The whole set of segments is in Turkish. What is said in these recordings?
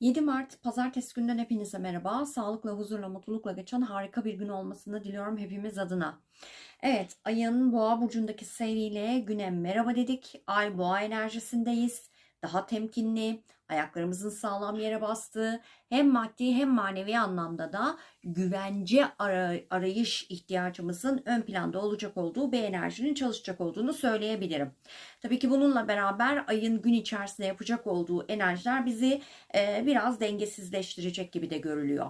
7 Mart Pazartesi günden hepinize merhaba. Sağlıkla, huzurla, mutlulukla geçen harika bir gün olmasını diliyorum hepimiz adına. Evet, ayın boğa burcundaki seyriyle güne merhaba dedik. Ay boğa enerjisindeyiz. Daha temkinli, ayaklarımızın sağlam yere bastığı, hem maddi hem manevi anlamda da güvence ara- arayış ihtiyacımızın ön planda olacak olduğu bir enerjinin çalışacak olduğunu söyleyebilirim. Tabii ki bununla beraber ayın gün içerisinde yapacak olduğu enerjiler bizi e, biraz dengesizleştirecek gibi de görülüyor.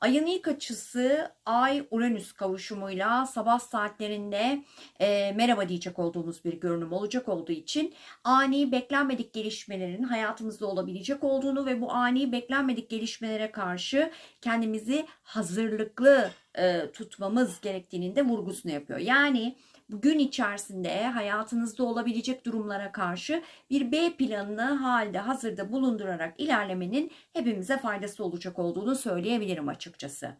Ayın ilk açısı Ay-Uranüs kavuşumuyla sabah saatlerinde e, merhaba diyecek olduğumuz bir görünüm olacak olduğu için ani beklenmedik gelişmelerin hayatımızda olabilecek olduğunu ve bu ani beklenmedik gelişmelere karşı kendimizi hazırlıklı e, tutmamız gerektiğinin de vurgusunu yapıyor. Yani gün içerisinde hayatınızda olabilecek durumlara karşı bir B planını halde hazırda bulundurarak ilerlemenin hepimize faydası olacak olduğunu söyleyebilirim açıkçası.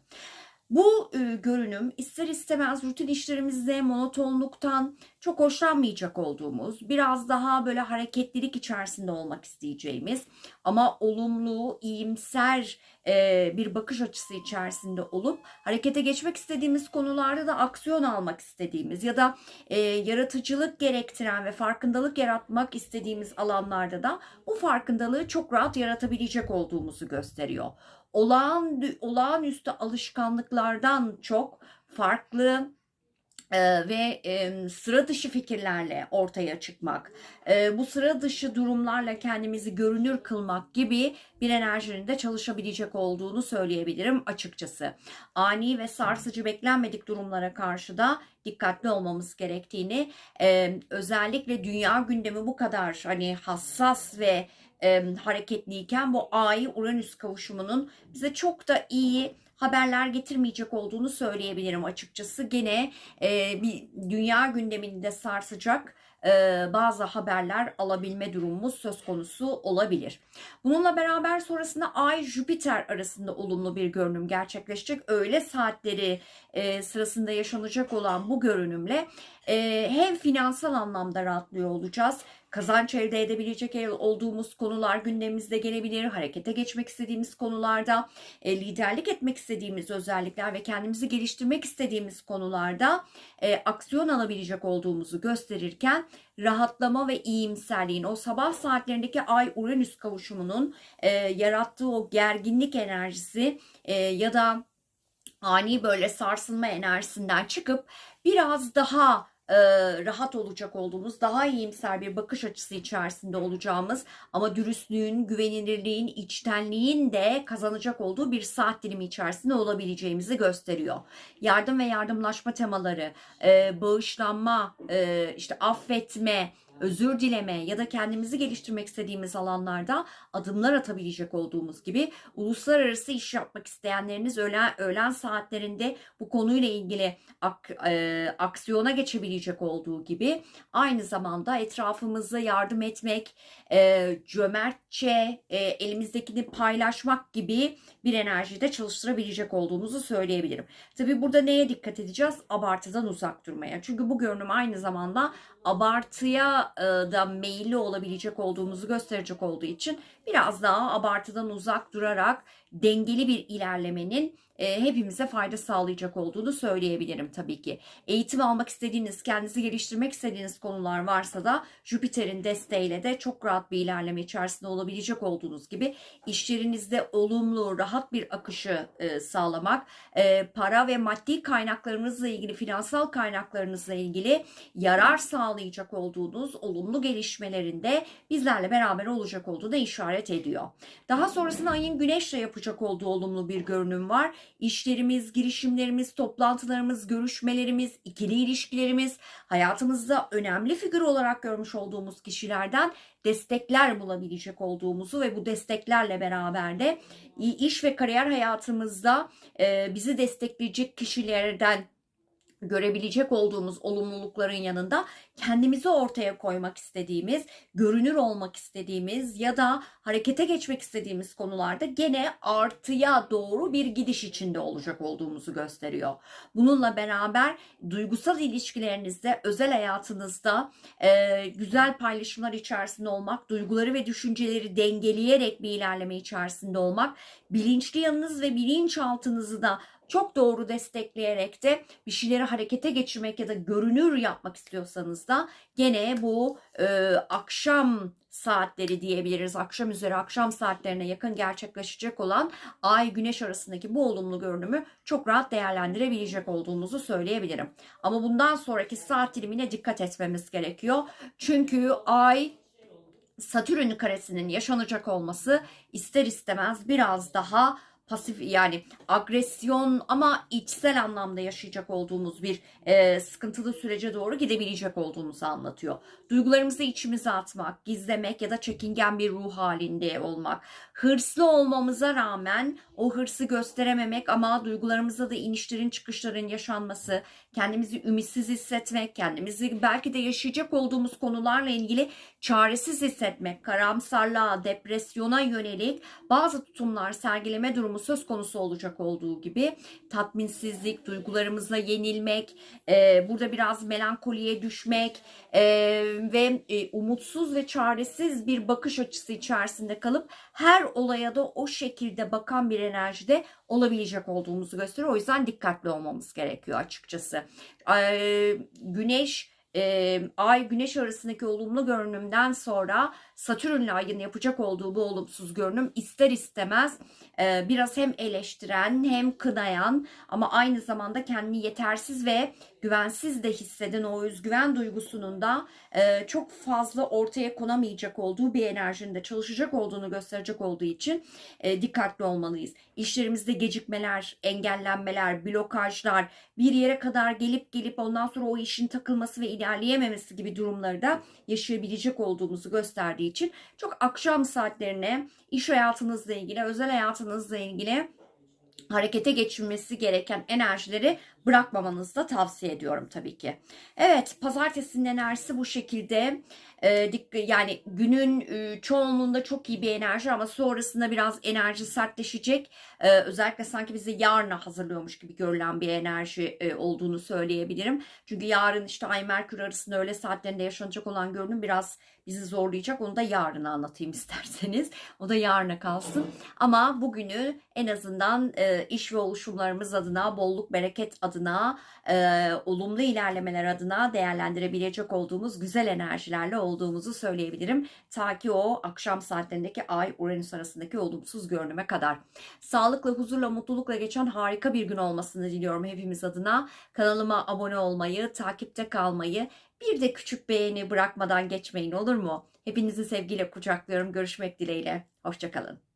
Bu e, görünüm ister istemez rutin işlerimizde monotonluktan çok hoşlanmayacak olduğumuz, biraz daha böyle hareketlilik içerisinde olmak isteyeceğimiz ama olumlu, iyimser e, bir bakış açısı içerisinde olup harekete geçmek istediğimiz konularda da aksiyon almak istediğimiz ya da e, yaratıcılık gerektiren ve farkındalık yaratmak istediğimiz alanlarda da bu farkındalığı çok rahat yaratabilecek olduğumuzu gösteriyor. Olağan, olağanüstü alışkanlıklardan çok farklı ve e, sıra dışı fikirlerle ortaya çıkmak, e, bu sıra dışı durumlarla kendimizi görünür kılmak gibi bir enerjinin de çalışabilecek olduğunu söyleyebilirim açıkçası. Ani ve sarsıcı beklenmedik durumlara karşı da dikkatli olmamız gerektiğini, e, özellikle dünya gündemi bu kadar hani hassas ve e, hareketliyken bu Ay Uranüs kavuşumunun bize çok da iyi haberler getirmeyecek olduğunu söyleyebilirim açıkçası. Gene e, bir dünya gündeminde sarsacak e, bazı haberler alabilme durumumuz söz konusu olabilir. Bununla beraber sonrasında Ay Jüpiter arasında olumlu bir görünüm gerçekleşecek. Öğle saatleri e, sırasında yaşanacak olan bu görünümle e, hem finansal anlamda rahatlıyor olacağız kazanç elde edebilecek olduğumuz konular gündemimizde gelebilir. Harekete geçmek istediğimiz konularda, e, liderlik etmek istediğimiz özellikler ve kendimizi geliştirmek istediğimiz konularda e, aksiyon alabilecek olduğumuzu gösterirken rahatlama ve iyimserliğin o sabah saatlerindeki Ay Uranüs kavuşumunun e, yarattığı o gerginlik enerjisi ya da ani böyle sarsılma enerjisinden çıkıp biraz daha e, rahat olacak olduğumuz, daha iyimser bir bakış açısı içerisinde olacağımız ama dürüstlüğün, güvenilirliğin, içtenliğin de kazanacak olduğu bir saat dilimi içerisinde olabileceğimizi gösteriyor. Yardım ve yardımlaşma temaları, e, bağışlanma, e, işte affetme, özür dileme ya da kendimizi geliştirmek istediğimiz alanlarda adımlar atabilecek olduğumuz gibi uluslararası iş yapmak isteyenleriniz öğlen, öğlen saatlerinde bu konuyla ilgili ak, e, aksiyona geçebilecek olduğu gibi aynı zamanda etrafımızı yardım etmek, e, cömertçe e, elimizdekini paylaşmak gibi bir enerjide çalıştırabilecek olduğumuzu söyleyebilirim. Tabii burada neye dikkat edeceğiz? Abartıdan uzak durmaya. Çünkü bu görünüm aynı zamanda abartıya e, da meyilli olabilecek olduğumuzu gösterecek olduğu için biraz daha abartıdan uzak durarak dengeli bir ilerlemenin e, hepimize fayda sağlayacak olduğunu söyleyebilirim tabii ki. Eğitim almak istediğiniz, kendinizi geliştirmek istediğiniz konular varsa da Jüpiter'in desteğiyle de çok rahat bir ilerleme içerisinde olabilecek olduğunuz gibi işlerinizde olumlu, rahat bir akışı e, sağlamak, e, para ve maddi kaynaklarınızla ilgili, finansal kaynaklarınızla ilgili yarar sağlayacak olduğunuz olumlu gelişmelerinde bizlerle beraber olacak olduğu işaret ediyor. Daha sonrasında ayın güneşle yapacak olduğu olumlu bir görünüm var. İşlerimiz, girişimlerimiz, toplantılarımız, görüşmelerimiz, ikili ilişkilerimiz, hayatımızda önemli figür olarak görmüş olduğumuz kişilerden destekler bulabilecek olduğumuzu ve bu desteklerle beraber de iş ve kariyer hayatımızda bizi destekleyecek kişilerden görebilecek olduğumuz olumlulukların yanında kendimizi ortaya koymak istediğimiz, görünür olmak istediğimiz ya da harekete geçmek istediğimiz konularda gene artıya doğru bir gidiş içinde olacak olduğumuzu gösteriyor. Bununla beraber duygusal ilişkilerinizde, özel hayatınızda e, güzel paylaşımlar içerisinde olmak, duyguları ve düşünceleri dengeleyerek bir ilerleme içerisinde olmak, bilinçli yanınız ve bilinçaltınızı da çok doğru destekleyerek de bir şeyleri harekete geçirmek ya da görünür yapmak istiyorsanız da gene bu e, akşam saatleri diyebiliriz. Akşam üzeri akşam saatlerine yakın gerçekleşecek olan ay güneş arasındaki bu olumlu görünümü çok rahat değerlendirebilecek olduğumuzu söyleyebilirim. Ama bundan sonraki saat dilimine dikkat etmemiz gerekiyor. Çünkü ay Satürn karesinin yaşanacak olması ister istemez biraz daha pasif yani agresyon ama içsel anlamda yaşayacak olduğumuz bir e, sıkıntılı sürece doğru gidebilecek olduğumuzu anlatıyor. Duygularımızı içimize atmak, gizlemek ya da çekingen bir ruh halinde olmak. Hırslı olmamıza rağmen o hırsı gösterememek ama duygularımızda da inişlerin çıkışların yaşanması, kendimizi ümitsiz hissetmek, kendimizi belki de yaşayacak olduğumuz konularla ilgili çaresiz hissetmek, karamsarlığa, depresyona yönelik bazı tutumlar sergileme durumu söz konusu olacak olduğu gibi tatminsizlik, duygularımızla yenilmek, e, burada biraz melankoliye düşmek e, ve e, umutsuz ve çaresiz bir bakış açısı içerisinde kalıp her olaya da o şekilde bakan bir enerjide olabilecek olduğumuzu gösteriyor. O yüzden dikkatli olmamız gerekiyor açıkçası. E, güneş e, ay güneş arasındaki olumlu görünümden sonra Satürn'le ayın yapacak olduğu bu olumsuz görünüm ister istemez e, biraz hem eleştiren hem kınayan ama aynı zamanda kendini yetersiz ve güvensiz de hisseden o özgüven duygusunun da e, çok fazla ortaya konamayacak olduğu bir enerjinin de çalışacak olduğunu gösterecek olduğu için e, dikkatli olmalıyız. İşlerimizde gecikmeler, engellenmeler, blokajlar, bir yere kadar gelip gelip ondan sonra o işin takılması ve ilerleyememesi gibi durumları da yaşayabilecek olduğumuzu gösterdiği için çok akşam saatlerine iş hayatınızla ilgili, özel hayatınızla ilgili harekete geçirmesi gereken enerjileri bırakmamanızı da tavsiye ediyorum tabii ki. Evet pazartesinin enerjisi bu şekilde. Ee, yani günün e, çoğunluğunda çok iyi bir enerji ama sonrasında biraz enerji sertleşecek. Ee, özellikle sanki bizi yarına hazırlıyormuş gibi görülen bir enerji e, olduğunu söyleyebilirim. Çünkü yarın işte Ay Merkür arasında öğle saatlerinde yaşanacak olan görünüm biraz bizi zorlayacak. Onu da yarın anlatayım isterseniz. O da yarına kalsın. Ama bugünü en azından e, iş ve oluşumlarımız adına, bolluk, bereket adına, e, olumlu ilerlemeler adına değerlendirebilecek olduğumuz güzel enerjilerle olduğumuzu söyleyebilirim. Ta ki o akşam saatlerindeki Ay Uranüs arasındaki olumsuz görünüme kadar. Sağlıkla, huzurla, mutlulukla geçen harika bir gün olmasını diliyorum hepimiz adına. Kanalıma abone olmayı, takipte kalmayı, bir de küçük beğeni bırakmadan geçmeyin olur mu? Hepinizi sevgiyle kucaklıyorum. Görüşmek dileğiyle. Hoşçakalın.